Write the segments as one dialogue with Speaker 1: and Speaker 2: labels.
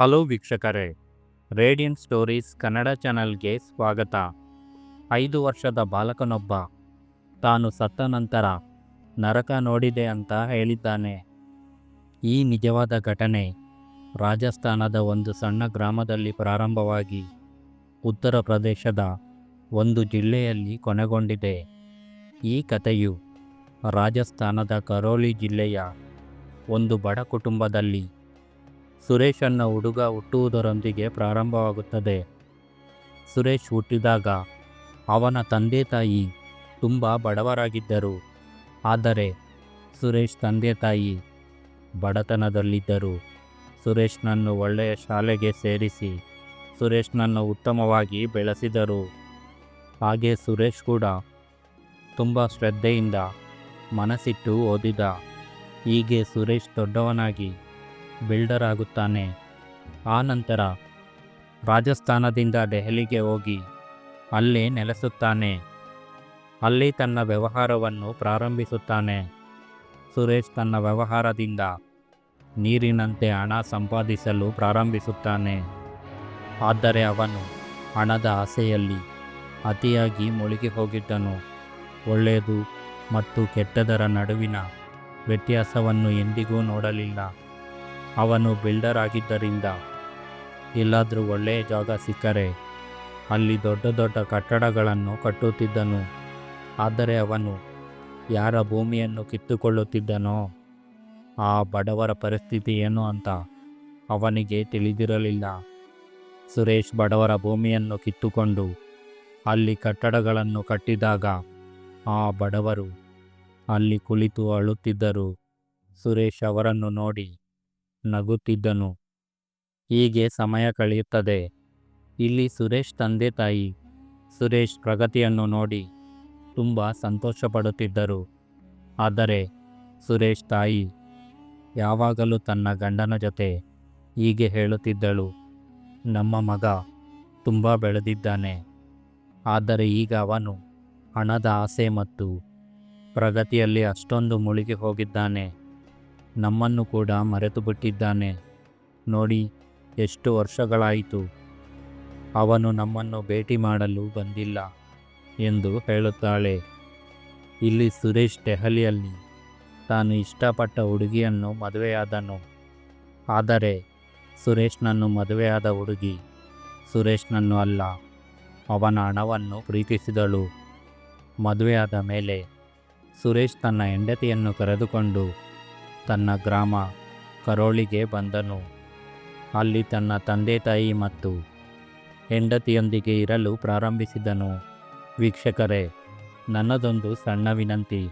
Speaker 1: Hello ವೀಕ್ಷಕರೇ, radian stories Kannada ಚಾನಲ್ಗೆ ಸ್ವಾಗತ. ಐದು ವರ್ಷದ ಬಾಲಕನೊಬ್ಬ. ತಾನು ಸತ್ತ ನಂತರ ನರಕ ನೋಡಿದೆ ಅಂತ ಹೇಳಿದ್ದಾನೆ. ಈ ನಿಜವಾದ ಘಟನೆ ರಾಜಸ್ಥಾನದ ಒಂದು ಸಣ್ಣ ಗ್ರಾಮದಲ್ಲಿ ಪ್ರಾರಂಭವಾಗಿ ಉತ್ತರ ಪ್ರದೇಶದ ಒಂದು ಜಿಲ್ಲೆಯಲ್ಲಿ ಕೊನೆಗೊಂಡಿದೆ. ಈ ಕಥೆಯು ರಾಜಸ್ಥಾನದ ಕರೋಲಿ ಜಿಲ್ಲೆಯ ಒಂದು ಬಡ ಕುಟುಂಬದಲ್ಲಿ ಸುರೇಶ್ ಅನ್ನೋ ಹುಡುಗ ಹುಟ್ಟುವುದರೊಂದಿಗೆ ಪ್ರಾರಂಭವಾಗುತ್ತದೆ. ಸುರೇಶ್ ಹುಟ್ಟಿದಾಗ ಅವನ ತಂದೆ ತಾಯಿ ತುಂಬ ಬಡವರಾಗಿದ್ದರು. ಆದರೆ ಸುರೇಶ್ ತಂದೆ ತಾಯಿ ಬಡತನದಲ್ಲಿದ್ದರು. ಸುರೇಶ್ನನ್ನು ಒಳ್ಳೆಯ ಶಾಲೆಗೆ ಸೇರಿಸಿ ಸುರೇಶ್ನನ್ನು ಉತ್ತಮವಾಗಿ ಬೆಳೆಸಿದರು. ಹಾಗೆ ಸುರೇಶ್ ಕೂಡ ತುಂಬ ಶ್ರದ್ಧೆಯಿಂದ ಮನಸ್ಸಿಟ್ಟು ಓದಿದ. ಹೀಗೆ ಸುರೇಶ್ ದೊಡ್ಡವನಾಗಿ ಬಿಲ್ಡರ್ ಆಗುತ್ತಾನೆ. ಆ ರಾಜಸ್ಥಾನದಿಂದ ದೆಹಲಿಗೆ ಹೋಗಿ ಅಲ್ಲಿ ನೆಲೆಸುತ್ತಾನೆ. ಅಲ್ಲಿ ತನ್ನ ವ್ಯವಹಾರವನ್ನು ಪ್ರಾರಂಭಿಸುತ್ತಾನೆ. ಸುರೇಶ್ ತನ್ನ ವ್ಯವಹಾರದಿಂದ ನೀರಿನಂತೆ ಹಣ ಸಂಪಾದಿಸಲು ಪ್ರಾರಂಭಿಸುತ್ತಾನೆ. ಆದರೆ ಅವನು ಹಣದ ಆಸೆಯಲ್ಲಿ ಅತಿಯಾಗಿ ಮುಳುಗಿ ಹೋಗಿದ್ದನು. ಒಳ್ಳೆಯದು ಮತ್ತು ಕೆಟ್ಟದರ ನಡುವಿನ ವ್ಯತ್ಯಾಸವನ್ನು ಎಂದಿಗೂ ನೋಡಲಿಲ್ಲ. ಅವನು ಬಿಲ್ಡರ್ ಆಗಿದ್ದರಿಂದ ಎಲ್ಲಾದರೂ ಒಳ್ಳೆಯ ಜಾಗ ಸಿಕ್ಕರೆ ಅಲ್ಲಿ ದೊಡ್ಡ ದೊಡ್ಡ ಕಟ್ಟಡಗಳನ್ನು ಕಟ್ಟುತ್ತಿದ್ದನು. ಆದರೆ ಅವನು ಯಾರ ಭೂಮಿಯನ್ನು ಕಿತ್ತುಕೊಳ್ಳುತ್ತಿದ್ದನೋ ಆ ಬಡವರ ಪರಿಸ್ಥಿತಿ ಏನು ಅಂತ ಅವನಿಗೆ ತಿಳಿದಿರಲಿಲ್ಲ. ಸುರೇಶ್ ಬಡವರ ಭೂಮಿಯನ್ನು ಕಿತ್ತುಕೊಂಡು ಅಲ್ಲಿ ಕಟ್ಟಡಗಳನ್ನು ಕಟ್ಟಿದಾಗ ಆ ಬಡವರು ಅಲ್ಲಿ ಕುಳಿತು ಅಳುತ್ತಿದ್ದರು. ಸುರೇಶ್ ಅವರನ್ನು ನೋಡಿ ನಗುತ್ತಿದ್ದನು. ಹೀಗೆ ಸಮಯ ಕಳೆಯುತ್ತದೆ. ಇಲ್ಲಿ ಸುರೇಶ್ ತಂದೆ ತಾಯಿ. ಸುರೇಶ್ ಪ್ರಗತಿಯನ್ನು ನೋಡಿ ತುಂಬ ಸಂತೋಷಪಡುತ್ತಿದ್ದರು. ಆದರೆ ಸುರೇಶ್ ತಾಯಿ ಯಾವಾಗಲೂ ತನ್ನ ಗಂಡನ ಜೊತೆ ಹೀಗೆ ಹೇಳುತ್ತಿದ್ದಳು. ನಮ್ಮ ಮಗ ತುಂಬ ಬೆಳೆದಿದ್ದಾನೆ. ಆದರೆ ಈಗ ಅವನು ಹಣದ ಆಸೆ ಮತ್ತು ಪ್ರಗತಿಯಲ್ಲಿ ಅಷ್ಟೊಂದು ಮುಳುಗಿ ಹೋಗಿದ್ದಾನೆ. ನಮ್ಮನ್ನು ಕೂಡ ಮರೆತು ಬಿಟ್ಟಿದ್ದಾನೆ ನೋಡಿ, ಎಷ್ಟು ವರ್ಷಗಳಾಯಿತು. ಅವನು ನಮ್ಮನ್ನು ಭೇಟಿ ಮಾಡಲು ಬಂದಿಲ್ಲ ಎಂದು ಹೇಳುತ್ತಾಳೆ. ಇಲ್ಲಿ ಸುರೇಶ್ ದೆಹಲಿಯಲ್ಲಿ ತಾನು ಇಷ್ಟಪಟ್ಟ ಹುಡುಗಿಯನ್ನು ಮದುವೆಯಾದನು. ಆದರೆ ಸುರೇಶ್ನನ್ನು ಮದುವೆಯಾದ ಹುಡುಗಿ ಸುರೇಶ್ನನ್ನು ಅಲ್ಲ, ಅವನ ಹಣವನ್ನು ಪ್ರೀತಿಸಿದಳು. ಮದುವೆಯಾದ ಮೇಲೆ ಸುರೇಶ್ ತನ್ನ ಹೆಂಡತಿಯನ್ನು ಕರೆದುಕೊಂಡು ತನ್ನ ಗ್ರಾಮ ಕರೋಳಿಗೆ ಬಂದನು. ಅಲ್ಲಿ ತನ್ನ ತಂದೆ ತಾಯಿ ಮತ್ತು ಹೆಂಡತಿಯೊಂದಿಗೆ ಇರಲು ಪ್ರಾರಂಭಿಸಿದನು. ವೀಕ್ಷಕರೇ, ನನ್ನದೊಂದು ಸಣ್ಣ ವಿನಂತಿ.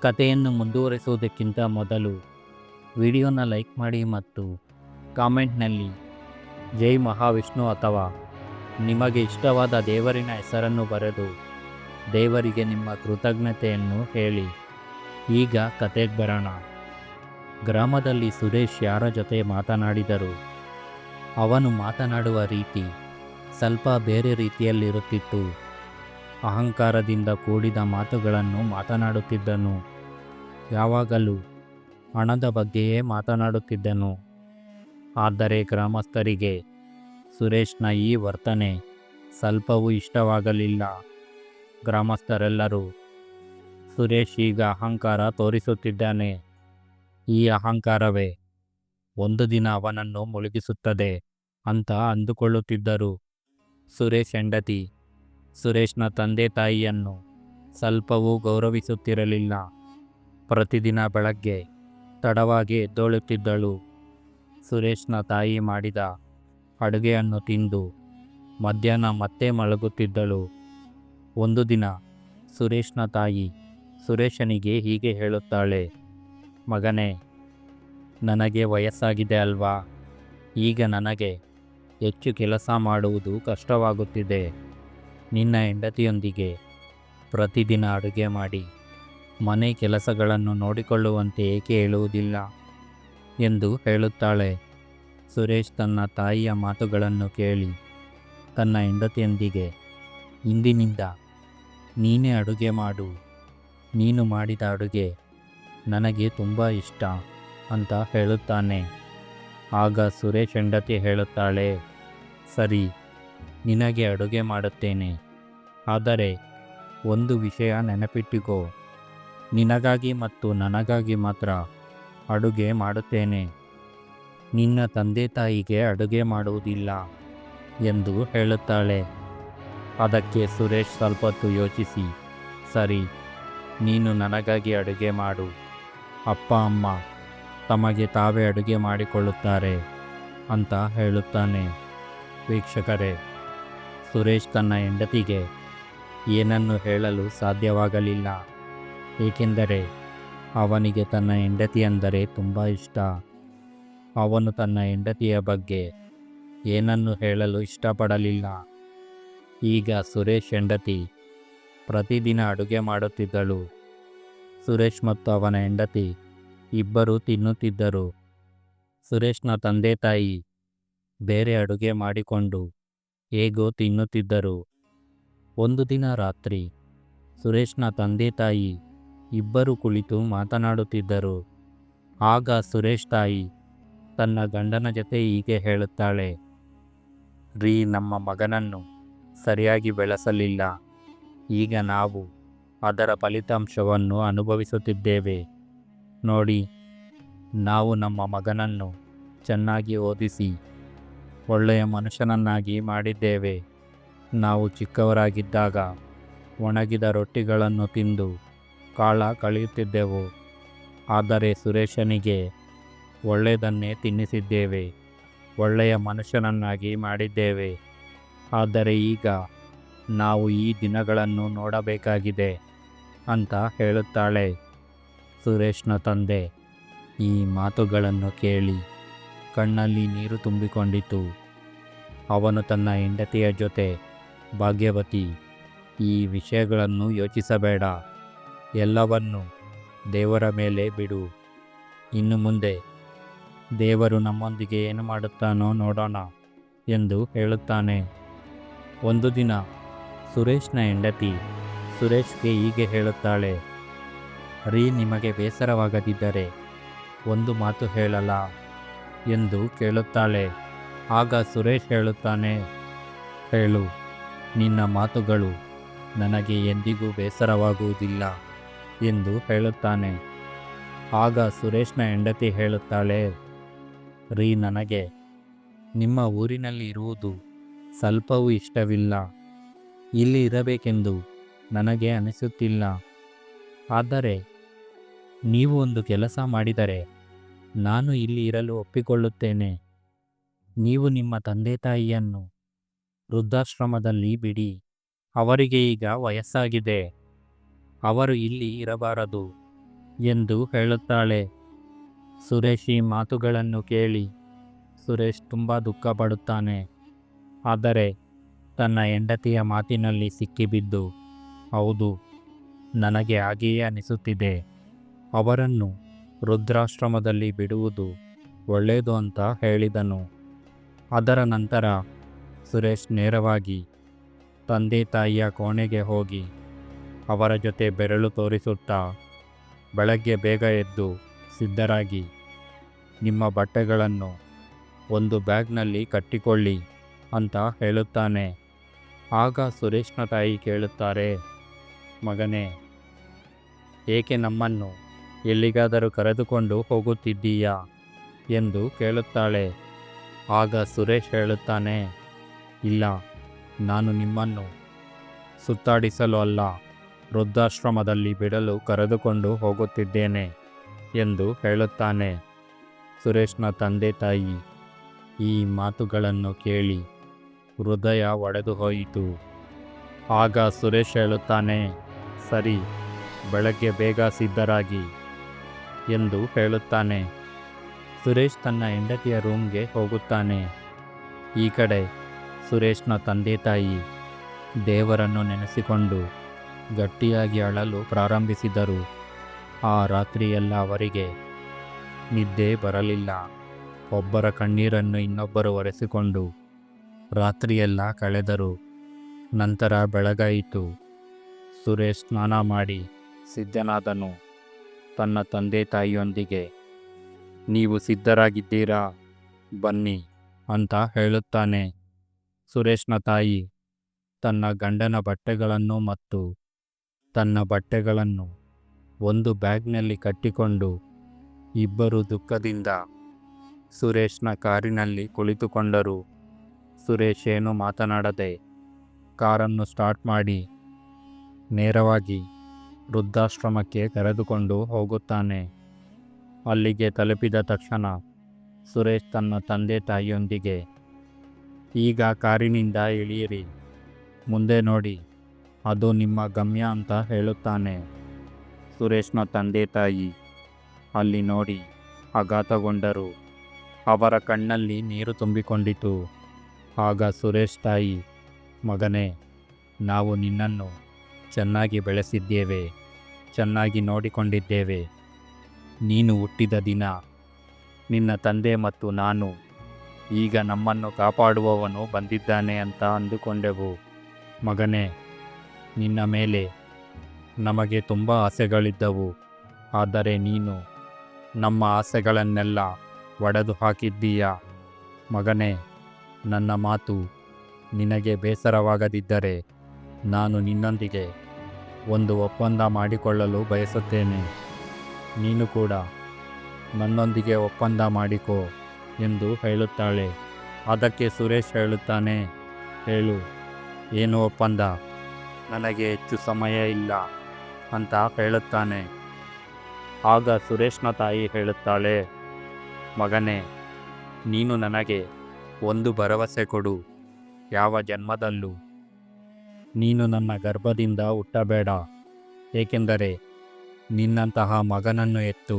Speaker 1: ಕಥೆಯನ್ನು ಮುಂದುವರಿಸುವುದಕ್ಕಿಂತ ಮೊದಲು ವಿಡಿಯೋನ ಲೈಕ್ ಮಾಡಿ ಮತ್ತು ಕಾಮೆಂಟ್ನಲ್ಲಿ, ಜೈ ಮಹಾವಿಷ್ಣು ಅಥವಾ ನಿಮಗೆ ಇಷ್ಟವಾದ ದೇವರಿನ ಹೆಸರನ್ನು ಬರೆದು ದೇವರಿಗೆ ನಿಮ್ಮ ಕೃತಜ್ಞತೆಯನ್ನು ಹೇಳಿ. ಈಗ ಕತೆಗೆ ಬರೋಣ. ಗ್ರಾಮದಲ್ಲಿ ಸುರೇಶ್ ಯಾರ ಜೊತೆ ಮಾತನಾಡಿದರು? ಅವನು ಮಾತನಾಡುವ ರೀತಿ ಸ್ವಲ್ಪ ಬೇರೆ ರೀತಿಯಲ್ಲಿರುತ್ತಿತ್ತು. ಅಹಂಕಾರದಿಂದ ಕೂಡಿದ ಮಾತುಗಳನ್ನು ಮಾತನಾಡುತ್ತಿದ್ದನು. ಯಾವಾಗಲೂ ಹಣದ ಬಗ್ಗೆಯೇ ಮಾತನಾಡುತ್ತಿದ್ದನು. ಆದರೆ ಗ್ರಾಮಸ್ಥರಿಗೆ ಸುರೇಶ್ನ ಈ ವರ್ತನೆ ಸ್ವಲ್ಪವೂ ಇಷ್ಟವಾಗಲಿಲ್ಲ. ಗ್ರಾಮಸ್ಥರೆಲ್ಲರೂ ಸುರೇಶ್ ಈಗ ಅಹಂಕಾರ ತೋರಿಸುತ್ತಿದ್ದಾನೆ. ಈ ಅಹಂಕಾರವೇ? ಒಂದು ದಿನ ಅವನನ್ನು ಮುಳುಗಿಸುತ್ತದೆ ಅಂತ ಅಂದುಕೊಳ್ಳುತ್ತಿದ್ದರು. ಸುರೇಶ್ ಹೆಂಡತಿ, ಸುರೇಶ್ನ ತಂದೆ ತಾಯಿಯನ್ನು ಸ್ವಲ್ಪವೂ ಗೌರವಿಸುತ್ತಿರಲಿಲ್ಲ. ಪ್ರತಿದಿನ ಬೆಳಗ್ಗೆ ತಡವಾಗಿ ಎದ್ದೊಳುತ್ತಿದ್ದಳು. ಸುರೇಶ್ನ ತಾಯಿ ಮಾಡಿದ ಅಡುಗೆಯನ್ನು ತಿಂದು ಮಧ್ಯಾಹ್ನ ಮತ್ತೆ ಮಲಗುತ್ತಿದ್ದಳು. ಒಂದು ದಿನ ಸುರೇಶ್ನ ತಾಯಿ ಸುರೇಶನಿಗೆ ಹೀಗೆ ಹೇಳುತ್ತಾಳೆ, ಮಗನೇ ನನಗೆ ವಯಸ್ಸಾಗಿದೆ ಅಲ್ವಾ? ಈಗ ನನಗೆ ಹೆಚ್ಚು ಕೆಲಸ ಮಾಡುವುದು ಕಷ್ಟವಾಗುತ್ತಿದೆ. ನಿನ್ನ ಹೆಂಡತಿಯೊಂದಿಗೆ ಪ್ರತಿದಿನ ಅಡುಗೆ ಮಾಡಿ, ಮನೆ ಕೆಲಸಗಳನ್ನು ನೋಡಿಕೊಳ್ಳುವಂತೆ ಏಕೆ ಹೇಳುವುದಿಲ್ಲ? ಎಂದು ಹೇಳುತ್ತಾಳೆ. ಸುರೇಶ್ ತನ್ನ ತಾಯಿಯ ಮಾತುಗಳನ್ನು ಕೇಳಿ, ತನ್ನ ಹೆಂಡತಿಯೊಂದಿಗೆ, ಇಂದಿನಿಂದ ನೀನೇ ಅಡುಗೆ ಮಾಡು. ನೀನು ಮಾಡಿದ ಅಡುಗೆ ನನಗೆ ತುಂಬ ಇಷ್ಟ. ಅಂತ ಹೇಳುತ್ತಾನೆ. ಆಗ ಸುರೇಶ್ ಹೆಂಡತಿ ಹೇಳುತ್ತಾಳೆ, ಸರಿ, ನಿನಗೆ ಅಡುಗೆ ಮಾಡುತ್ತೇನೆ. ಆದರೆ ಒಂದು ವಿಷಯ ನೆನಪಿಟ್ಟುಕೋ ನಿನಗಾಗಿ ಮತ್ತು ನನಗಾಗಿ ಮಾತ್ರ ಅಡುಗೆ ಮಾಡುತ್ತೇನೆ. ನಿನ್ನ ತಂದೆ ತಾಯಿಗೆ ಅಡುಗೆ ಮಾಡುವುದಿಲ್ಲ ಎಂದು ಹೇಳುತ್ತಾಳೆ. ಅದಕ್ಕೆ ಸುರೇಶ್ ಸ್ವಲ್ಪ ಹೊತ್ತು ಯೋಚಿಸಿ, ಸರಿ, ನೀನು ನನಗಾಗಿ ಅಡುಗೆ ಮಾಡು. ಅಪ್ಪ, ಅಮ್ಮ ತಮಗೆ ತಾವೇ ಅಡುಗೆ ಮಾಡಿಕೊಳ್ಳುತ್ತಾರೆ ಅಂತ ಹೇಳುತ್ತಾನೆ. ವೀಕ್ಷಕರೇ, ಸುರೇಶ್ ತನ್ನ ಹೆಂಡತಿಗೆ ಏನನ್ನು ಹೇಳಲು ಸಾಧ್ಯವಾಗಲಿಲ್ಲ. ಏಕೆಂದರೆ ಅವನಿಗೆ ತನ್ನ ಹೆಂಡತಿ ಅಂದರೆ ತುಂಬ ಇಷ್ಟ. ಅವನು ತನ್ನ ಹೆಂಡತಿಯ ಬಗ್ಗೆ ಏನನ್ನು ಹೇಳಲು ಇಷ್ಟಪಡಲಿಲ್ಲ. ಈಗ ಸುರೇಶ್ ಹೆಂಡತಿ ಪ್ರತಿದಿನ ಅಡುಗೆ ಮಾಡುತ್ತಿದ್ದಳು. ಸುರೇಶ್ ಮತ್ತು ಅವನ ಹೆಂಡತಿ ಇಬ್ಬರೂ ತಿನ್ನುತ್ತಿದ್ದರು. ಸುರೇಶ್ನ ತಂದೆ ತಾಯಿ ಬೇರೆ ಅಡುಗೆ ಮಾಡಿಕೊಂಡು ಹೇಗೋ ತಿನ್ನುತ್ತಿದ್ದರು. ಒಂದು ದಿನ ರಾತ್ರಿ ಸುರೇಶ್ನ ತಂದೆ ತಾಯಿ ಇಬ್ಬರು ಕುಳಿತು ಮಾತನಾಡುತ್ತಿದ್ದರು. ಆಗ ಸುರೇಶ್ ತಾಯಿ ತನ್ನ ಗಂಡನ ಜೊತೆ ಹೀಗೆ ಹೇಳುತ್ತಾಳೆ, ರೀ, ನಮ್ಮ ಮಗನನ್ನು ಸರಿಯಾಗಿ ಬೆಳೆಸಲಿಲ್ಲ. ಈಗ ನಾವು ಅದರ ಫಲಿತಾಂಶವನ್ನು ಅನುಭವಿಸುತ್ತಿದ್ದೇವೆ. ನೋಡಿ, ನಾವು ನಮ್ಮ ಮಗನನ್ನು ಚೆನ್ನಾಗಿ ಓದಿಸಿ, ಒಳ್ಳೆಯ ಮನುಷ್ಯನನ್ನಾಗಿ ಮಾಡಿದ್ದೇವೆ. ನಾವು ಚಿಕ್ಕವರಾಗಿದ್ದಾಗ ಒಣಗಿದ ರೊಟ್ಟಿಗಳನ್ನು ತಿಂದು ಕಾಳ ಕಳೆಯುತ್ತಿದ್ದೆವು. ಆದರೆ ಸುರೇಶನಿಗೆ ಒಳ್ಳೆಯದನ್ನೇ ತಿನ್ನಿಸಿದ್ದೇವೆ, ಒಳ್ಳೆಯ ಮನುಷ್ಯನನ್ನಾಗಿ ಮಾಡಿದ್ದೇವೆ. ಆದರೆ ಈಗ ನಾವು ಈ ದಿನಗಳನ್ನು ನೋಡಬೇಕಾಗಿದೆ ಅಂತ ಹೇಳುತ್ತಾಳೆ. ಸುರೇಶ್ನ ತಂದೆ. ಈ ಮಾತುಗಳನ್ನು ಕೇಳಿ ಕಣ್ಣಲ್ಲಿ ನೀರು ತುಂಬಿಕೊಂಡಿತು. ಅವನು ತನ್ನ ಹೆಂಡತಿಯ ಜೊತೆ, ಭಾಗ್ಯವತಿ, ಈ ವಿಷಯಗಳನ್ನು ಯೋಚಿಸಬೇಡ. ಎಲ್ಲವನ್ನು ದೇವರ ಮೇಲೆ ಬಿಡು. ಇನ್ನು ಮುಂದೆ ದೇವರು ನಮ್ಮೊಂದಿಗೆ ಏನು ಮಾಡುತ್ತಾನೋ ನೋಡೋಣ ಎಂದು ಹೇಳುತ್ತಾನೆ. ಒಂದು ದಿನ ಸುರೇಶ್ನ ಹೆಂಡತಿ ಸುರೇಶ್ಗೆ ಹೀಗೆ ಹೇಳುತ್ತಾಳೆ ರೀ ನಿಮಗೆ ಬೇಸರವಾಗದಿದ್ದರೆ ಒಂದು ಮಾತು ಹೇಳಲ್ಲ ಎಂದು ಕೇಳುತ್ತಾಳೆ. ಆಗ ಸುರೇಶ್ ಹೇಳುತ್ತಾನೆ, ಹೇಳು, ನಿನ್ನ ಮಾತುಗಳು ನನಗೆ ಎಂದಿಗೂ ಬೇಸರವಾಗುವುದಿಲ್ಲ ಎಂದು ಹೇಳುತ್ತಾನೆ. ಆಗ ಸುರೇಶ್ನ ಹೆಂಡತಿ ಹೇಳುತ್ತಾಳೆ, ರೀ, ನನಗೆ ನಿಮ್ಮ ಊರಿನಲ್ಲಿ ಇರುವುದು ಸ್ವಲ್ಪವೂ ಇಷ್ಟವಿಲ್ಲ. ಇಲ್ಲಿ ಇರಬೇಕೆಂದು ನನಗೆ ಅನಿಸುತ್ತಿಲ್ಲ. ಆದರೆ ನೀವು ಒಂದು ಕೆಲಸ ಮಾಡಿದರೆ ನಾನು ಇಲ್ಲಿ ಇರಲು ಒಪ್ಪಿಕೊಳ್ಳುತ್ತೇನೆ. ನೀವು ನಿಮ್ಮ ತಂದೆ ತಾಯಿಯನ್ನು ವೃದ್ಧಾಶ್ರಮದಲ್ಲಿ ಬಿಡಿ. ಅವರಿಗೆ ಈಗ ವಯಸ್ಸಾಗಿದೆ. ಅವರು ಇಲ್ಲಿ ಇರಬಾರದು ಎಂದು ಹೇಳುತ್ತಾಳೆ. ಸುರೇಶ್ ಮಾತುಗಳನ್ನು ಕೇಳಿ ಸುರೇಶ್ ತುಂಬ ದುಃಖಪಡುತ್ತಾನೆ. ಆದರೆ ತನ್ನ ಹೆಂಡತಿಯ ಮಾತಿನಲ್ಲಿ ಸಿಕ್ಕಿಬಿದ್ದು, ಹೌದು, ನನಗೆ ಹಾಗೆಯೇ ಅನಿಸುತ್ತಿದೆ. ಅವರನ್ನು ವೃದ್ಧಾಶ್ರಮದಲ್ಲಿ ಬಿಡುವುದು ಒಳ್ಳೆಯದು ಅಂತ ಹೇಳಿದನು. ಅದರ ನಂತರ ಸುರೇಶ್ ನೇರವಾಗಿ ತಂದೆ ತಾಯಿಯ ಕೋಣೆಗೆ ಹೋಗಿ ಅವರ ಜೊತೆ ಬೆರಳು ತೋರಿಸುತ್ತಾ ಬೆಳಗ್ಗೆ ಬೇಗ ಎದ್ದು ಸಿದ್ಧರಾಗಿ, ನಿಮ್ಮ ಬಟ್ಟೆಗಳನ್ನು ಒಂದು ಬ್ಯಾಗ್ನಲ್ಲಿ ಕಟ್ಟಿಕೊಳ್ಳಿ ಅಂತ ಹೇಳುತ್ತಾನೆ. ಆಗ ಸುರೇಶ್ನ ತಾಯಿ ಕೇಳುತ್ತಾರೆ, ಮಗನೇ, ಏಕೆ ನಮ್ಮನ್ನು ಎಲ್ಲಿಗಾದರೂ ಕರೆದುಕೊಂಡು ಹೋಗುತ್ತಿದ್ದೀಯಾ? ಎಂದು ಕೇಳುತ್ತಾಳೆ. ಆಗ ಸುರೇಶ್ ಹೇಳುತ್ತಾನೆ, ಇಲ್ಲ, ನಾನು ನಿಮ್ಮನ್ನು ಸುತ್ತಾಡಿಸಲು ಅಲ್ಲ, ವೃದ್ಧಾಶ್ರಮದಲ್ಲಿ ಬಿಡಲು ಕರೆದುಕೊಂಡು ಹೋಗುತ್ತಿದ್ದೇನೆ, ಎಂದು ಹೇಳುತ್ತಾನೆ ಸುರೇಶ್ನ ತಂದೆ ತಾಯಿ. ಈ ಮಾತುಗಳನ್ನು ಕೇಳಿ ಹೃದಯ ಒಡೆದು ಹೋಯಿತು ಆಗ ಸುರೇಶ್ ಹೇಳುತ್ತಾನೆ, ಸರಿ, ಬೆಳಗ್ಗೆ ಬೇಗ ಸಿದ್ಧರಾಗಿ ಎಂದು ಹೇಳುತ್ತಾನೆ. ಸುರೇಶ್ ತನ್ನ ಹೆಂಡತಿಯ ರೂಮ್ಗೆ ಹೋಗುತ್ತಾನೆ. ಈ ಕಡೆ ಸುರೇಶ್ನ ತಂದೆ ತಾಯಿ ದೇವರನ್ನು ನೆನೆಸಿಕೊಂಡು ಗಟ್ಟಿಯಾಗಿ ಅಳಲು ಪ್ರಾರಂಭಿಸಿದರು. ಆ ರಾತ್ರಿಯೆಲ್ಲ ಅವರಿಗೆ ನಿದ್ದೆ ಬರಲಿಲ್ಲ. ಒಬ್ಬರ ಕಣ್ಣೀರನ್ನು ಇನ್ನೊಬ್ಬರು ಒರೆಸಿಕೊಂಡು ರಾತ್ರಿಯೆಲ್ಲ ಕಳೆದರು. ನಂತರ ಬೆಳಗಾಯಿತು. ಸುರೇಶ್ ಸ್ನಾನ ಮಾಡಿ ಸಿದ್ಧನಾದನು. ತನ್ನ ತಂದೆ ತಾಯಿಯೊಂದಿಗೆ, ನೀವು ಸಿದ್ಧರಾಗಿದ್ದೀರಾ? ಬನ್ನಿ, ಅಂತ ಹೇಳುತ್ತಾನೆ. ಸುರೇಶ್ನ ತಾಯಿ ತನ್ನ ಗಂಡನ ಬಟ್ಟೆಗಳನ್ನು ಮತ್ತು ತನ್ನ ಬಟ್ಟೆಗಳನ್ನು ಒಂದು ಬ್ಯಾಗ್ನಲ್ಲಿ ಕಟ್ಟಿಕೊಂಡು, ಇಬ್ಬರು ದುಃಖದಿಂದ ಸುರೇಶ್ನ ಕಾರಿನಲ್ಲಿ ಕುಳಿತುಕೊಂಡರು. ಸುರೇಶ್ ಏನು ಮಾತನಾಡದೆ ಕಾರನ್ನು ಸ್ಟಾರ್ಟ್ ಮಾಡಿ, ನೇರವಾಗಿ ವೃದ್ಧಾಶ್ರಮಕ್ಕೆ ಕರೆದುಕೊಂಡು ಹೋಗುತ್ತಾನೆ. ಅಲ್ಲಿಗೆ ತಲುಪಿದ ತಕ್ಷಣ ಸುರೇಶ್ ತನ್ನ ತಂದೆ ತಾಯಿಯೊಂದಿಗೆ, ಈಗ ಕಾರಿನಿಂದ ಇಳಿಯಿರಿ. ಮುಂದೆ ನೋಡಿ, ಅದು ನಿಮ್ಮ ಗಮ್ಯ ಅಂತ ಹೇಳುತ್ತಾನೆ. ಸುರೇಶ್ನ ತಂದೆ ತಾಯಿ ಅಲ್ಲಿ ನೋಡಿ ಆಘಾತಗೊಂಡರು. ಅವರ ಕಣ್ಣಲ್ಲಿ ನೀರು ತುಂಬಿಕೊಂಡಿತು. ಆಗ ಸುರೇಶ್ ತಾಯಿ, ಮಗನೇ, ನಾವು ನಿನ್ನನ್ನು ಚೆನ್ನಾಗಿ ಬೆಳೆಸಿದ್ದೇವೆ, ಚೆನ್ನಾಗಿ ನೋಡಿಕೊಂಡಿದ್ದೇವೆ. ನೀನು ಹುಟ್ಟಿದ ದಿನ, ನಿನ್ನ ತಂದೆ ಮತ್ತು ನಾನು, ಈಗ ನಮ್ಮನ್ನು ಕಾಪಾಡುವವನು ಬಂದಿದ್ದಾನೆ ಅಂತ ಅಂದುಕೊಂಡೆವು. ಮಗನೇ, ನಿನ್ನ ಮೇಲೆ ನಮಗೆ ತುಂಬ ಆಸೆಗಳಿದ್ದವು, ಆದರೆ ನೀನು ನಮ್ಮ ಆಸೆಗಳನ್ನೆಲ್ಲ ಒಡೆದು ಹಾಕಿದ್ದೀಯ ಮಗನೇ, ನನ್ನ ಮಾತು ನಿನಗೆ ಬೇಸರವಾಗದಿದ್ದರೆ ನಾನು ನಿನ್ನೊಂದಿಗೆ ಒಂದು ಒಪ್ಪಂದ ಮಾಡಿಕೊಳ್ಳಲು ಬಯಸುತ್ತೇನೆ. ನೀನು ಕೂಡ ನನ್ನೊಂದಿಗೆ ಒಪ್ಪಂದ ಮಾಡಿಕೋ ಎಂದು ಹೇಳುತ್ತಾಳೆ. ಅದಕ್ಕೆ ಸುರೇಶ್ ಹೇಳುತ್ತಾನೆ, ಹೇಳು, ಏನು ಒಪ್ಪಂದ? ನನಗೆ ಹೆಚ್ಚು ಸಮಯ ಇಲ್ಲ ಅಂತ ಹೇಳುತ್ತಾನೆ. ಆಗ ಸುರೇಶ್ನ ತಾಯಿ ಹೇಳುತ್ತಾಳೆ, ಮಗನೇ, ನೀನು ನನಗೆ ಒಂದು ಭರವಸೆ ಕೊಡು. ಯಾವ ಜನ್ಮದಲ್ಲೂ ನೀನು ನನ್ನ ಗರ್ಭದಿಂದ ಹುಟ್ಟಬೇಡ. ಏಕೆಂದರೆ ನಿನ್ನಂತಹ ಮಗನನ್ನು ಎತ್ತು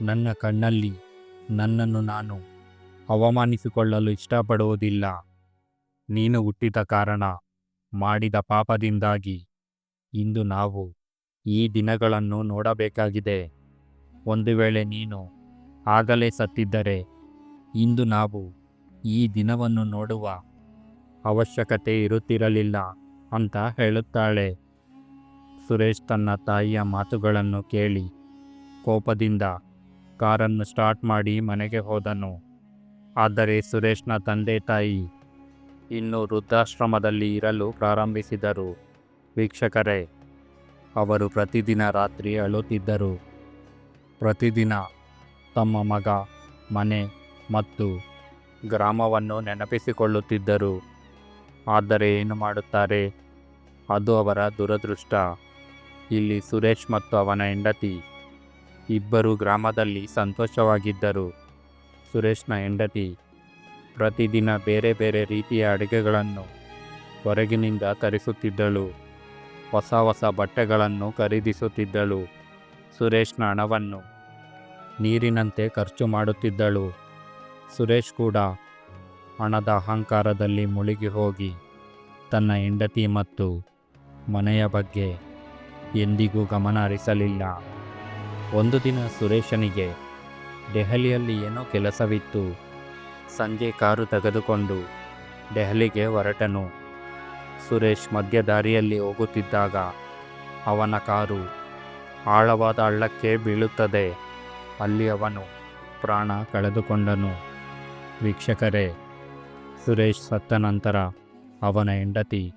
Speaker 1: ನನ್ನ ಕಣ್ಣಲ್ಲಿ ನನ್ನನ್ನು ನಾನು ಅವಮಾನಿಸಿಕೊಳ್ಳಲು ಇಷ್ಟಪಡುವುದಿಲ್ಲ. ನೀನು ಹುಟ್ಟಿದ ಕಾರಣ ಮಾಡಿದ ಪಾಪದಿಂದಾಗಿ ಇಂದು ನಾವು ಈ ದಿನಗಳನ್ನು ನೋಡಬೇಕಾಗಿದೆ. ಒಂದು ವೇಳೆ ನೀನು ಆಗಲೇ ಸತ್ತಿದ್ದರೆ ಇಂದು ನಾವು ಈ ದಿನವನ್ನು ನೋಡುವ ಅವಶ್ಯಕತೆ ಇರುತ್ತಿರಲಿಲ್ಲ ಅಂತ ಹೇಳುತ್ತಾಳೆ. ಸುರೇಶ್ ತನ್ನ ತಾಯಿಯ ಮಾತುಗಳನ್ನು ಕೇಳಿ ಕೋಪದಿಂದ ಕಾರನ್ನು ಸ್ಟಾರ್ಟ್ ಮಾಡಿ ಮನೆಗೆ ಹೋದನು. ಆದರೆ ಸುರೇಶ್ನ ತಂದೆ ತಾಯಿ ಇನ್ನು ವೃದ್ಧಾಶ್ರಮದಲ್ಲಿ ಇರಲು ಪ್ರಾರಂಭಿಸಿದರು. ವೀಕ್ಷಕರೇ, ಅವರು ಪ್ರತಿದಿನ ರಾತ್ರಿ ಅಳುತ್ತಿದ್ದರು. ಪ್ರತಿದಿನ ತಮ್ಮ ಮಗ, ಮನೆ ಮತ್ತು ಗ್ರಾಮವನ್ನು ನೆನಪಿಸಿಕೊಳ್ಳುತ್ತಿದ್ದರು. ಆದರೆ ಏನು ಮಾಡುತ್ತಾರೆ? ಅದು ಅವರ ದುರದೃಷ್ಟ. ಇಲ್ಲಿ ಸುರೇಶ್ ಮತ್ತು ಅವನ ಹೆಂಡತಿ. ಇಬ್ಬರು ಗ್ರಾಮದಲ್ಲಿ ಸಂತೋಷವಾಗಿದ್ದರು. ಸುರೇಶ್ನ ಹೆಂಡತಿ. ಪ್ರತಿದಿನ ಬೇರೆ ಬೇರೆ ರೀತಿಯ ಅಡುಗೆಗಳನ್ನು ಹೊರಗಿನಿಂದ ತರಿಸುತ್ತಿದ್ದಳು. ಹೊಸ ಹೊಸ ಬಟ್ಟೆಗಳನ್ನು ಖರೀದಿಸುತ್ತಿದ್ದಳು. ಸುರೇಶ್ನ ಹಣವನ್ನು ನೀರಿನಂತೆ ಖರ್ಚು ಮಾಡುತ್ತಿದ್ದಳು. ಸುರೇಶ್ ಕೂಡ ಹಣದ ಅಹಂಕಾರದಲ್ಲಿ ಮುಳುಗಿ ಹೋಗಿ ತನ್ನ ಹೆಂಡತಿ ಮತ್ತು ಮನೆಯ ಬಗ್ಗೆ ಎಂದಿಗೂ ಗಮನ ಹರಿಸಲಿಲ್ಲ ಒಂದು ದಿನ ಸುರೇಶನಿಗೆ ದೆಹಲಿಯಲ್ಲಿ ಏನೋ ಕೆಲಸವಿತ್ತು. ಸಂಜೆ ಕಾರು ತೆಗೆದುಕೊಂಡು ದೆಹಲಿಗೆ ಹೊರಟನು. ಸುರೇಶ್ ಮಧ್ಯ ದಾರಿಯಲ್ಲಿ ಹೋಗುತ್ತಿದ್ದಾಗ ಅವನ ಕಾರು ಆಳವಾದ ಹಳ್ಳಕ್ಕೆ ಬೀಳುತ್ತದೆ. ಅಲ್ಲಿ ಅವನು ಪ್ರಾಣ ಕಳೆದುಕೊಂಡನು. ವೀಕ್ಷಕರೇ ಸುರೇಶ್ ಸತ್ತ ನಂತರ ಅವನ ಹೆಂಡತಿ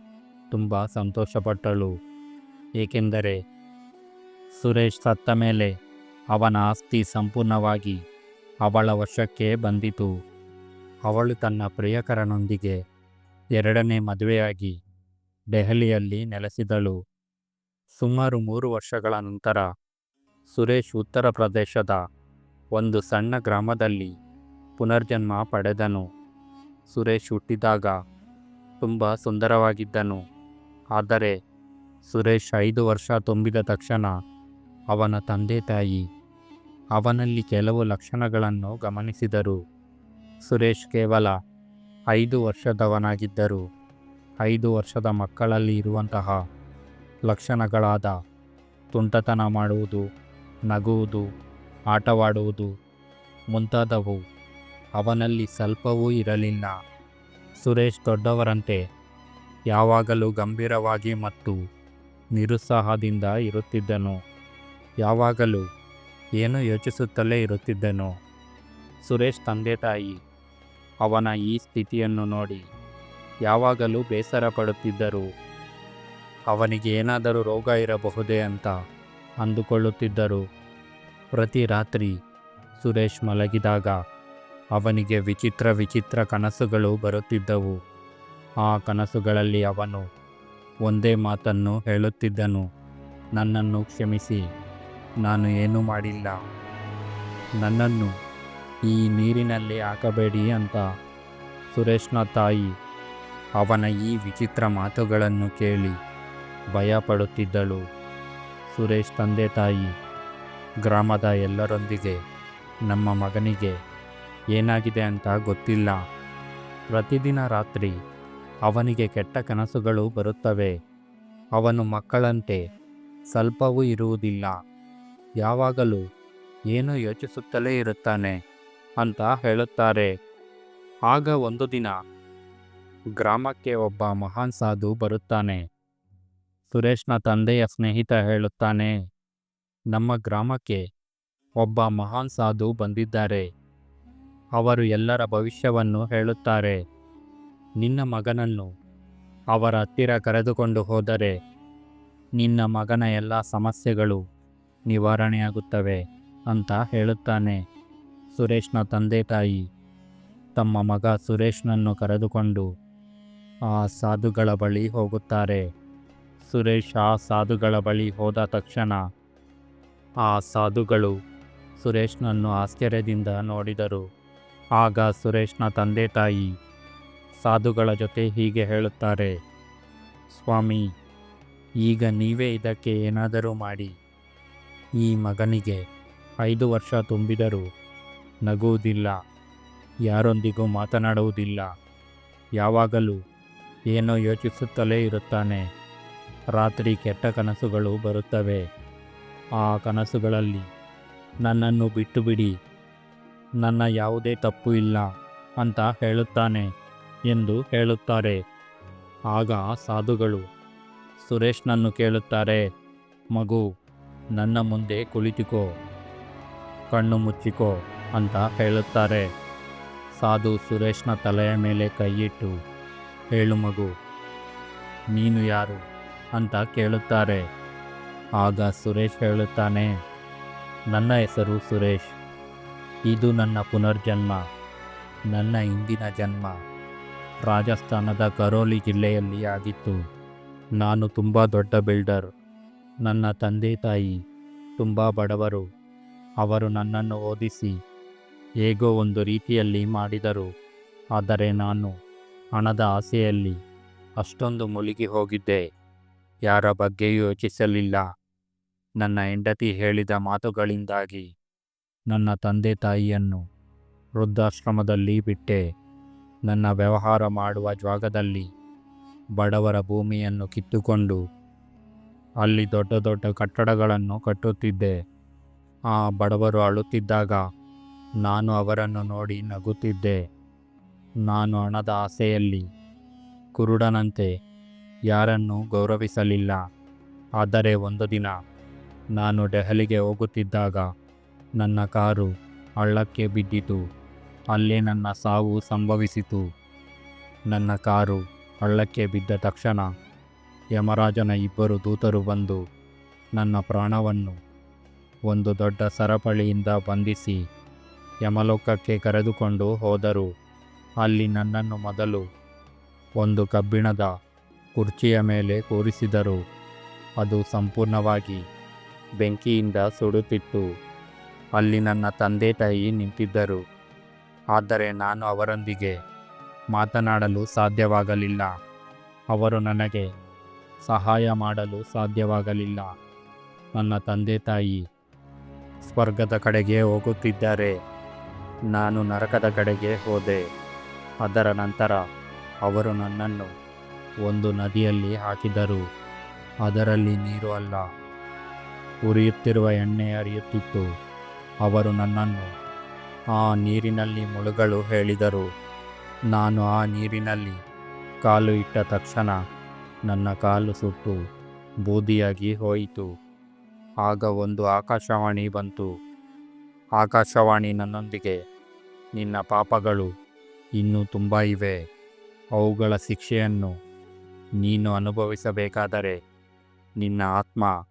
Speaker 1: ತುಂಬ ಸಂತೋಷಪಟ್ಟಳು. ಏಕೆಂದರೆ ಸುರೇಶ್ ಸತ್ತ ಮೇಲೆ ಅವನ ಆಸ್ತಿ ಸಂಪೂರ್ಣವಾಗಿ ಅವಳ ವಶಕ್ಕೆ ಬಂದಿತು. ಅವಳು ತನ್ನ ಪ್ರಿಯಕರನೊಂದಿಗೆ ಎರಡನೇ ಮದುವೆಯಾಗಿ ದೆಹಲಿಯಲ್ಲಿ ನೆಲೆಸಿದಳು. ಸುಮಾರು ಮೂರು ವರ್ಷಗಳ ನಂತರ ಸುರೇಶ್ ಉತ್ತರ ಪ್ರದೇಶದ ಒಂದು ಸಣ್ಣ ಗ್ರಾಮದಲ್ಲಿ ಪುನರ್ಜನ್ಮ ಪಡೆದನು. ಸುರೇಶ್ ಹುಟ್ಟಿದಾಗ ತುಂಬ ಸುಂದರವಾಗಿದ್ದನು. ಆದರೆ ಸುರೇಶ್ ಐದು ವರ್ಷ ತುಂಬಿದ ತಕ್ಷಣ ಅವನ ತಂದೆ ತಾಯಿ ಅವನಲ್ಲಿ ಕೆಲವು ಲಕ್ಷಣಗಳನ್ನು ಗಮನಿಸಿದರು. ಸುರೇಶ್ ಕೇವಲ ಐದು ವರ್ಷದವನಾಗಿದ್ದರು. ಐದು ವರ್ಷದ ಮಕ್ಕಳಲ್ಲಿ ಇರುವಂತಹ ಲಕ್ಷಣಗಳಾದ ತುಂಟತನ ಮಾಡುವುದು, ನಗುವುದು, ಆಟವಾಡುವುದು ಮುಂತಾದವು. ಅವನಲ್ಲಿ ಸ್ವಲ್ಪವೂ ಇರಲಿಲ್ಲ. ಸುರೇಶ್ ದೊಡ್ಡವರಂತೆ ಯಾವಾಗಲೂ ಗಂಭೀರವಾಗಿ ಮತ್ತು ನಿರುತ್ಸಾಹದಿಂದ ಇರುತ್ತಿದ್ದನು. ಯಾವಾಗಲೂ ಏನು ಯೋಚಿಸುತ್ತಲೇ ಇರುತ್ತಿದ್ದನು. ಸುರೇಶ್ ತಂದೆ ತಾಯಿ, ಅವನ ಈ ಸ್ಥಿತಿಯನ್ನು ನೋಡಿ ಯಾವಾಗಲೂ ಬೇಸರ ಪಡುತ್ತಿದ್ದರು. ಅವನಿಗೆ ಏನಾದರೂ ರೋಗ ಇರಬಹುದೇ ಅಂತ ಅಂದುಕೊಳ್ಳುತ್ತಿದ್ದರು. ಪ್ರತಿ ರಾತ್ರಿ ಸುರೇಶ್ ಮಲಗಿದಾಗ ಅವನಿಗೆ ವಿಚಿತ್ರ ವಿಚಿತ್ರ ಕನಸುಗಳು ಬರುತ್ತಿದ್ದವು. ಆ ಕನಸುಗಳಲ್ಲಿ ಅವನು ಒಂದೇ ಮಾತನ್ನು ಹೇಳುತ್ತಿದ್ದನು. ನನ್ನನ್ನು ಕ್ಷಮಿಸಿ. ನಾನು ಏನೂ ಮಾಡಿಲ್ಲ. ನನ್ನನ್ನು ಈ ನೀರಿನಲ್ಲಿ ಹಾಕಬೇಡಿ ಅಂತ ಸುರೇಶ್ನ ತಾಯಿ ಅವನ ಈ ವಿಚಿತ್ರ ಮಾತುಗಳನ್ನು ಕೇಳಿ ಭಯಪಡುತ್ತಿದ್ದಳು. ಸುರೇಶ್ ತಂದೆ ತಾಯಿ, ಗ್ರಾಮದ ಎಲ್ಲರೊಂದಿಗೆ, ನಮ್ಮ ಮಗನಿಗೆ ಏನಾಗಿದೆ ಅಂತ ಗೊತ್ತಿಲ್ಲ. ಪ್ರತಿದಿನ ರಾತ್ರಿ ಅವನಿಗೆ ಕೆಟ್ಟ ಕನಸುಗಳು ಬರುತ್ತವೆ. ಅವನು ಮಕ್ಕಳಂತೆ ಸ್ವಲ್ಪವೂ ಇರುವುದಿಲ್ಲ. ಯಾವಾಗಲೂ ಏನು ಯೋಚಿಸುತ್ತಲೇ ಇರುತ್ತಾನೆ ಅಂತ ಹೇಳುತ್ತಾರೆ. ಆಗ ಒಂದು ದಿನ ಗ್ರಾಮಕ್ಕೆ ಒಬ್ಬ ಮಹಾನ್ ಸಾಧು ಬರುತ್ತಾನೆ. ಸುರೇಶ್ನ ತಂದೆಯ ಸ್ನೇಹಿತ ಹೇಳುತ್ತಾನೆ, ನಮ್ಮ ಗ್ರಾಮಕ್ಕೆ ಒಬ್ಬ ಮಹಾನ್ ಸಾಧು ಬಂದಿದ್ದಾರೆ. ಅವರು ಎಲ್ಲರ ಭವಿಷ್ಯವನ್ನು ಹೇಳುತ್ತಾರೆ. ನಿನ್ನ ಮಗನನ್ನು ಅವರ ಹತ್ತಿರ ಕರೆದುಕೊಂಡು ಹೋದರೆ ನಿನ್ನ ಮಗನ ಎಲ್ಲ ಸಮಸ್ಯೆಗಳು ನಿವಾರಣೆಯಾಗುತ್ತವೆ ಅಂತ ಹೇಳುತ್ತಾನೆ ಸುರೇಶ್ನ ತಂದೆ ತಾಯಿ. ತಮ್ಮ ಮಗ ಸುರೇಶ್ನನ್ನು ಕರೆದುಕೊಂಡು ಆ ಸಾಧುಗಳ ಬಳಿ ಹೋಗುತ್ತಾರೆ. ಸುರೇಶ್ ಆ ಸಾಧುಗಳ ಬಳಿ ಹೋದ ತಕ್ಷಣ ಆ ಸಾಧುಗಳು ಸುರೇಶ್ನನ್ನು ಆಶ್ಚರ್ಯದಿಂದ ನೋಡಿದರು. ಆಗ ಸುರೇಶ್ನ ತಂದೆ ತಾಯಿ ಸಾಧುಗಳ ಜೊತೆ ಹೀಗೆ ಹೇಳುತ್ತಾರೆ, ಸ್ವಾಮಿ, ಈಗ ನೀವೇ ಇದಕ್ಕೆ ಏನಾದರೂ ಮಾಡಿ. ಈ ಮಗನಿಗೆ ಐದು ವರ್ಷ ತುಂಬಿದರೂ ನಗುವುದಿಲ್ಲ, ಯಾರೊಂದಿಗೂ ಮಾತನಾಡುವುದಿಲ್ಲ. ಯಾವಾಗಲೂ ಏನೋ ಯೋಚಿಸುತ್ತಲೇ ಇರುತ್ತಾನೆ. ರಾತ್ರಿ ಕೆಟ್ಟ ಕನಸುಗಳು ಬರುತ್ತವೆ. ಆ ಕನಸುಗಳಲ್ಲಿ ನನ್ನನ್ನು ಬಿಟ್ಟು ಬಿಡಿ ನನ್ನ ಯಾವುದೇ ತಪ್ಪು ಇಲ್ಲ ಅಂತ ಹೇಳುತ್ತಾನೆ ಎಂದು ಹೇಳುತ್ತಾರೆ. ಆಗ ಸಾಧುಗಳು ಸುರೇಶ್ನನ್ನು ಕೇಳುತ್ತಾರೆ, ಮಗು, ನನ್ನ ಮುಂದೆ ಕುಳಿತುಕೋ, ಕಣ್ಣು ಮುಚ್ಚಿಕೋ ಅಂತ ಹೇಳುತ್ತಾರೆ. ಸಾಧು ಸುರೇಶ್ನ ತಲೆಯ ಮೇಲೆ ಕೈಯಿಟ್ಟು, ಹೇಳು ಮಗು, ನೀನು ಯಾರು? ಅಂತ ಕೇಳುತ್ತಾರೆ. ಆಗ ಸುರೇಶ್ ಹೇಳುತ್ತಾನೆ, ನನ್ನ ಹೆಸರು ಸುರೇಶ್. ಇದು ನನ್ನ ಪುನರ್ಜನ್ಮ, ನನ್ನ ಹಿಂದಿನ ಜನ್ಮ. ರಾಜಸ್ಥಾನದ ಕರೋಲಿ ಜಿಲ್ಲೆಯಲ್ಲಿ ಆಗಿತ್ತು. ನಾನು ತುಂಬ ದೊಡ್ಡ ಬಿಲ್ಡರ್, ನನ್ನ ತಂದೆ ತಾಯಿ ತುಂಬ ಬಡವರು. ಅವರು ನನ್ನನ್ನು ಓದಿಸಿ ಹೇಗೋ ಒಂದು ರೀತಿಯಲ್ಲಿ ಮಾಡಿದರು. ಆದರೆ ನಾನು ಹಣದ ಆಸೆಯಲ್ಲಿ ಅಷ್ಟೊಂದು ಮುಲುಗಿ ಹೋಗಿದ್ದೆ. ಯಾರ ಬಗ್ಗೆಯೂ ಯೋಚಿಸಲಿಲ್ಲ. ನನ್ನ ಹೆಂಡತಿ ಹೇಳಿದ ಮಾತುಗಳಿಂದಾಗಿ ನನ್ನ ತಂದೆ ತಾಯಿಯನ್ನು ವೃದ್ಧಾಶ್ರಮದಲ್ಲಿ ಬಿಟ್ಟೆ. ನನ್ನ ವ್ಯವಹಾರ ಮಾಡುವ ಜಾಗದಲ್ಲಿ ಬಡವರ ಭೂಮಿಯನ್ನು ಕಿತ್ತುಕೊಂಡು ಅಲ್ಲಿ ದೊಡ್ಡ ದೊಡ್ಡ ಕಟ್ಟಡಗಳನ್ನು ಕಟ್ಟುತ್ತಿದ್ದೆ. ಆ ಬಡವರು ಅಳುತ್ತಿದ್ದಾಗ ನಾನು ಅವರನ್ನು ನೋಡಿ ನಗುತ್ತಿದ್ದೆ. ನಾನು ಹಣದ ಆಸೆಯಲ್ಲಿ ಕುರುಡನಂತೆ ಯಾರನ್ನು ಗೌರವಿಸಲಿಲ್ಲ. ಆದರೆ ಒಂದು ದಿನ ನಾನು ದೆಹಲಿಗೆ ಹೋಗುತ್ತಿದ್ದಾಗ ನನ್ನ ಕಾರು ಹಳ್ಳಕ್ಕೆ ಬಿದ್ದಿತು. ಅಲ್ಲೇ ನನ್ನ ಸಾವು ಸಂಭವಿಸಿತು. ನನ್ನ ಕಾರು ಹಳ್ಳಕ್ಕೆ ಬಿದ್ದ ತಕ್ಷಣ ಯಮರಾಜನ ಇಬ್ಬರು ದೂತರು ಬಂದು ನನ್ನ ಪ್ರಾಣವನ್ನು ಒಂದು ದೊಡ್ಡ ಸರಪಳಿಯಿಂದ ಬಂಧಿಸಿ ಯಮಲೋಕಕ್ಕೆ ಕರೆದುಕೊಂಡು ಹೋದರು. ಅಲ್ಲಿ ನನ್ನನ್ನು ಮೊದಲು ಒಂದು ಕಬ್ಬಿಣದ ಕುರ್ಚಿಯ ಮೇಲೆ ಕೂರಿಸಿದರು. ಅದು ಸಂಪೂರ್ಣವಾಗಿ ಬೆಂಕಿಯಿಂದ ಸುಡುತ್ತಿತ್ತು. ಅಲ್ಲಿ ನನ್ನ ತಂದೆ ತಾಯಿ ನಿಂತಿದ್ದರು. ಆದರೆ ನಾನು ಅವರೊಂದಿಗೆ ಮಾತನಾಡಲು ಸಾಧ್ಯವಾಗಲಿಲ್ಲ. ಅವರು ನನಗೆ ಸಹಾಯ ಮಾಡಲು ಸಾಧ್ಯವಾಗಲಿಲ್ಲ. ನನ್ನ ತಂದೆ ತಾಯಿ ಸ್ವರ್ಗದ ಕಡೆಗೆ ಹೋಗುತ್ತಿದ್ದಾರೆ. ನಾನು ನರಕದ ಕಡೆಗೆ ಹೋದೆ. ಅದರ ನಂತರ ಅವರು ನನ್ನನ್ನು ಒಂದು ನದಿಯಲ್ಲಿ ಹಾಕಿದರು. ಅದರಲ್ಲಿ ನೀರು ಅಲ್ಲ, ಉರಿಯುತ್ತಿರುವ ಎಣ್ಣೆ ಹರಿಯುತ್ತಿತ್ತು. ಅವರು ನನ್ನನ್ನು, ಆ ನೀರಿನಲ್ಲಿ ಮುಳುಗಲು ಹೇಳಿದರು. ನಾನು ಆ ನೀರಿನಲ್ಲಿ ಕಾಲು ಇಟ್ಟ ತಕ್ಷಣ ನನ್ನ ಕಾಲು ಸುಟ್ಟು ಬೂದಿಯಾಗಿ ಹೋಯಿತು. ಆಗ ಒಂದು ಆಕಾಶವಾಣಿ ಬಂತು. ಆಕಾಶವಾಣಿ ನನ್ನೊಂದಿಗೆ, ನಿನ್ನ ಪಾಪಗಳು ಇನ್ನೂ ತುಂಬ ಇವೆ. ಅವುಗಳ ಶಿಕ್ಷೆಯನ್ನು ನೀನು ಅನುಭವಿಸಬೇಕಾದರೆ ನಿನ್ನ ಆತ್ಮ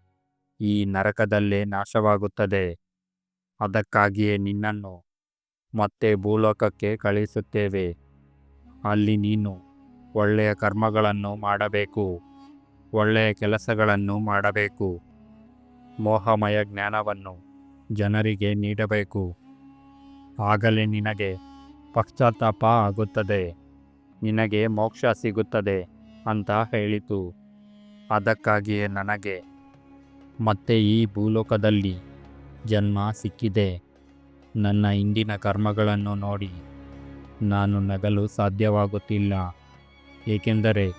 Speaker 1: ಈ ನರಕದಲ್ಲೇ ನಾಶವಾಗುತ್ತದೆ. ಅದಕ್ಕಾಗಿಯೇ ನಿನ್ನನ್ನು ಮತ್ತೆ ಭೂಲೋಕಕ್ಕೆ ಕಳಿಸುತ್ತೇವೆ ಅಲ್ಲಿ ನೀನು ಒಳ್ಳೆಯ ಕರ್ಮಗಳನ್ನು ಮಾಡಬೇಕು. ಒಳ್ಳೆಯ ಕೆಲಸಗಳನ್ನು ಮಾಡಬೇಕು. ಮೋಹಮಯ ಜ್ಞಾನವನ್ನು ಜನರಿಗೆ ನೀಡಬೇಕು. ಆಗಲೇ ನಿನಗೆ ಪಶ್ಚಾತ್ತಾಪ ಆಗುತ್ತದೆ. ನಿನಗೆ ಮೋಕ್ಷ ಸಿಗುತ್ತದೆ ಅಂತ ಹೇಳಿತು. ಅದಕ್ಕಾಗಿಯೇ ನನಗೆ ಮತ್ತೆ ಈ ಭೂಲೋಕದಲ್ಲಿ ಜನ್ಮ ಸಿಕ್ಕಿದೆ. ನನ್ನ ಇಂದಿನ ಕರ್ಮಗಳನ್ನು ನೋಡಿ ನಾನು ನಗಲು ಸಾಧ್ಯವಾಗುತ್ತಿಲ್ಲ. ಏಕೆಂದರೆ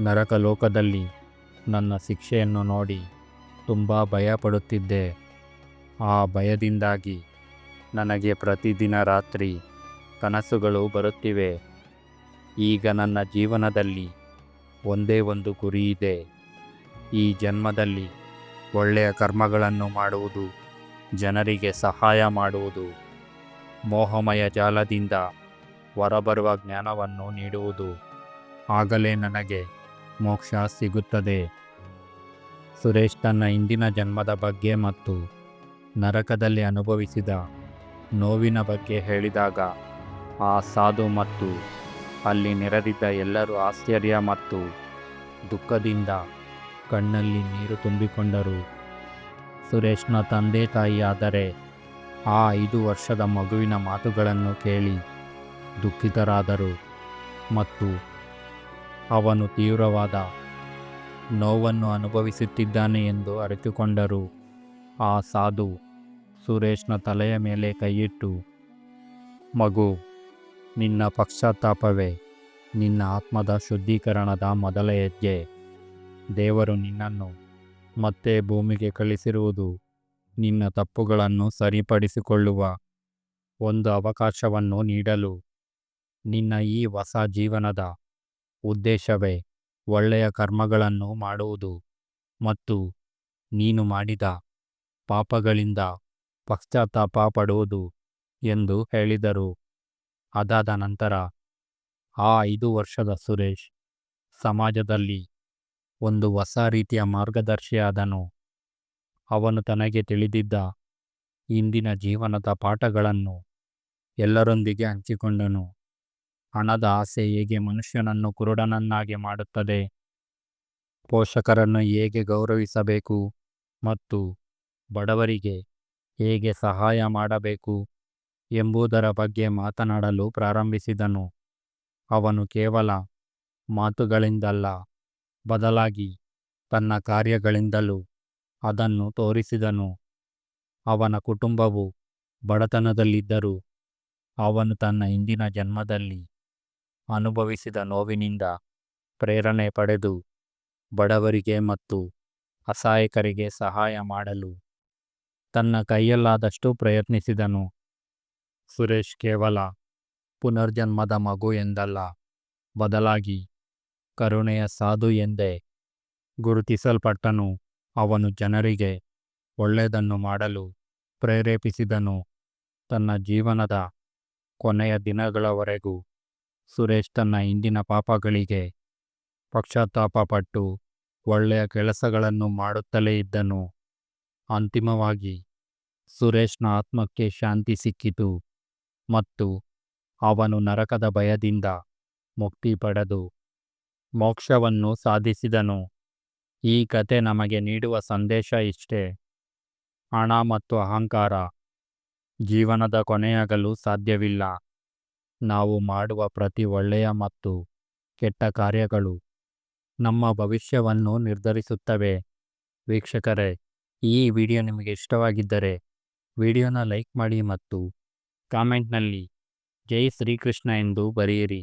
Speaker 1: ನರಕ ಲೋಕದಲ್ಲಿ ನನ್ನ ಶಿಕ್ಷೆಯನ್ನು ನೋಡಿ ತುಂಬ ಭಯಪಡುತ್ತಿದ್ದೆ. ಆ ಭಯದಿಂದಾಗಿ ನನಗೆ ಪ್ರತಿದಿನ ರಾತ್ರಿ ಕನಸುಗಳು ಬರುತ್ತಿವೆ. ಈಗ ನನ್ನ ಜೀವನದಲ್ಲಿ ಒಂದೇ ಒಂದು ಗುರಿ ಇದೆ. ಈ ಜನ್ಮದಲ್ಲಿ ಒಳ್ಳೆಯ ಕರ್ಮಗಳನ್ನು ಮಾಡುವುದು ಜನರಿಗೆ ಸಹಾಯ ಮಾಡುವುದು. ಮೋಹಮಯ ಜಾಲದಿಂದ ಹೊರಬರುವ ಜ್ಞಾನವನ್ನು ನೀಡುವುದು. ಆಗಲೇ ನನಗೆ ಮೋಕ್ಷ ಸಿಗುತ್ತದೆ. ಸುರೇಶ್ ತನ್ನ ಇಂದಿನ ಜನ್ಮದ ಬಗ್ಗೆ ಮತ್ತು ನರಕದಲ್ಲಿ ಅನುಭವಿಸಿದ ನೋವಿನ ಬಗ್ಗೆ ಹೇಳಿದಾಗ, ಆ ಸಾಧು ಮತ್ತು ಅಲ್ಲಿ ನೆರೆದಿದ್ದ ಎಲ್ಲರೂ ಆಶ್ಚರ್ಯ ಮತ್ತು ದುಃಖದಿಂದ ಕಣ್ಣಲ್ಲಿ ನೀರು ತುಂಬಿಕೊಂಡರು. ಸುರೇಶ್ನ ತಂದೆ ತಾಯಿಯಾದರೆ ಆ ಐದು ವರ್ಷದ ಮಗುವಿನ ಮಾತುಗಳನ್ನು ಕೇಳಿ ದುಃಖಿತರಾದರು ಮತ್ತು ಅವನು ತೀವ್ರವಾದ ನೋವನ್ನು ಅನುಭವಿಸುತ್ತಿದ್ದಾನೆ ಎಂದು ಅರಿತುಕೊಂಡರು. ಆ ಸಾಧು ಸುರೇಶ್ನ ತಲೆಯ ಮೇಲೆ ಕೈಯಿಟ್ಟು, ಮಗು, ನಿನ್ನ ಪಶ್ಚಾತ್ತಾಪವೇ? ನಿನ್ನ ಆತ್ಮದ ಶುದ್ಧೀಕರಣದ ಮೊದಲ ಹೆಜ್ಜೆ ದೇವರು ನಿನ್ನನ್ನು ಮತ್ತೆ ಭೂಮಿಗೆ ಕಳಿಸಿರುವುದು ನಿನ್ನ ತಪ್ಪುಗಳನ್ನು ಸರಿಪಡಿಸಿಕೊಳ್ಳುವ ಒಂದು ಅವಕಾಶವನ್ನು ನೀಡಲು ನಿನ್ನ ಈ ಹೊಸ ಜೀವನದ ಉದ್ದೇಶವೇ. ಒಳ್ಳೆಯ ಕರ್ಮಗಳನ್ನು ಮಾಡುವುದು ಮತ್ತು ನೀನು ಮಾಡಿದ ಪಾಪಗಳಿಂದ ಪಶ್ಚಾತ್ತಾಪ ಪಡುವುದು ಎಂದು ಹೇಳಿದರು. ಅದಾದ ನಂತರ ಆ ಐದು ವರ್ಷದ ಸುರೇಶ್ ಸಮಾಜದಲ್ಲಿ ಒಂದು ಹೊಸ ರೀತಿಯ ಮಾರ್ಗದರ್ಶಿಯಾದನು. ಅವನು ತನಗೆ ತಿಳಿದಿದ್ದ ಇಂದಿನ ಜೀವನದ ಪಾಠಗಳನ್ನು ಎಲ್ಲರೊಂದಿಗೆ ಹಂಚಿಕೊಂಡನು. ಹಣದ ಆಸೆ ಹೇಗೆ ಮನುಷ್ಯನನ್ನು ಕುರುಡನನ್ನಾಗಿ ಮಾಡುತ್ತದೆ? ಪೋಷಕರನ್ನು ಹೇಗೆ ಗೌರವಿಸಬೇಕು? ಮತ್ತು ಬಡವರಿಗೆ ಹೇಗೆ ಸಹಾಯ ಮಾಡಬೇಕು? ಎಂಬುದರ ಬಗ್ಗೆ ಮಾತನಾಡಲು ಪ್ರಾರಂಭಿಸಿದನು. ಅವನು ಕೇವಲ ಮಾತುಗಳಿಂದಲ್ಲ ಬದಲಾಗಿ ತನ್ನ ಕಾರ್ಯಗಳಿಂದಲೂ ಅದನ್ನು ತೋರಿಸಿದನು. ಅವನ ಕುಟುಂಬವು ಬಡತನದಲ್ಲಿದ್ದರೂ ಅವನು ತನ್ನ ಹಿಂದಿನ ಜನ್ಮದಲ್ಲಿ ಅನುಭವಿಸಿದ ನೋವಿನಿಂದ ಪ್ರೇರಣೆ ಪಡೆದು ಬಡವರಿಗೆ ಮತ್ತು ಅಸಹಾಯಕರಿಗೆ ಸಹಾಯ ಮಾಡಲು ತನ್ನ ಕೈಯಲ್ಲಾದಷ್ಟು ಪ್ರಯತ್ನಿಸಿದನು. ಸುರೇಶ್ ಕೇವಲ ಪುನರ್ಜನ್ಮದ ಮಗು ಎಂದಲ್ಲ, ಬದಲಾಗಿ ಕರುಣೆಯ ಸಾಧು ಎಂದೇ ಗುರುತಿಸಲ್ಪಟ್ಟನು. ಅವನು ಜನರಿಗೆ ಒಳ್ಳೆಯದನ್ನು ಮಾಡಲು ಪ್ರೇರೇಪಿಸಿದನು. ತನ್ನ ಜೀವನದ ಕೊನೆಯ ದಿನಗಳವರೆಗೂ ಸುರೇಶ್ ತನ್ನ ಹಿಂದಿನ ಪಾಪಗಳಿಗೆ ಪಶ್ಚಾತ್ತಾಪ ಪಟ್ಟು ಒಳ್ಳೆಯ ಕೆಲಸಗಳನ್ನು ಮಾಡುತ್ತಲೇ ಇದ್ದನು. ಅಂತಿಮವಾಗಿ ಸುರೇಶ್ನ ಆತ್ಮಕ್ಕೆ ಶಾಂತಿ ಸಿಕ್ಕಿತು ಮತ್ತು ಅವನು ನರಕದ ಭಯದಿಂದ ಮುಕ್ತಿ ಪಡೆದು ಮೋಕ್ಷವನ್ನು ಸಾಧಿಸಿದನು. ಈ ಕತೆ ನಮಗೆ ನೀಡುವ ಸಂದೇಶ ಇಷ್ಟೇ. ಹಣ ಮತ್ತು ಅಹಂಕಾರ. ಜೀವನದ ಕೊನೆಯಾಗಲು ಸಾಧ್ಯವಿಲ್ಲ. ನಾವು ಮಾಡುವ ಪ್ರತಿ ಒಳ್ಳೆಯ ಮತ್ತು ಕೆಟ್ಟ ಕಾರ್ಯಗಳು ನಮ್ಮ ಭವಿಷ್ಯವನ್ನು ನಿರ್ಧರಿಸುತ್ತವೆ. ವೀಕ್ಷಕರೇ, ಈ ವಿಡಿಯೋ ನಿಮಗೆ ಇಷ್ಟವಾಗಿದ್ದರೆ ವಿಡಿಯೋನ ಲೈಕ್ ಮಾಡಿ ಮತ್ತು ಕಾಮೆಂಟ್ನಲ್ಲಿ ಜೈ ಶ್ರೀಕೃಷ್ಣ ಎಂದು ಬರೆಯಿರಿ.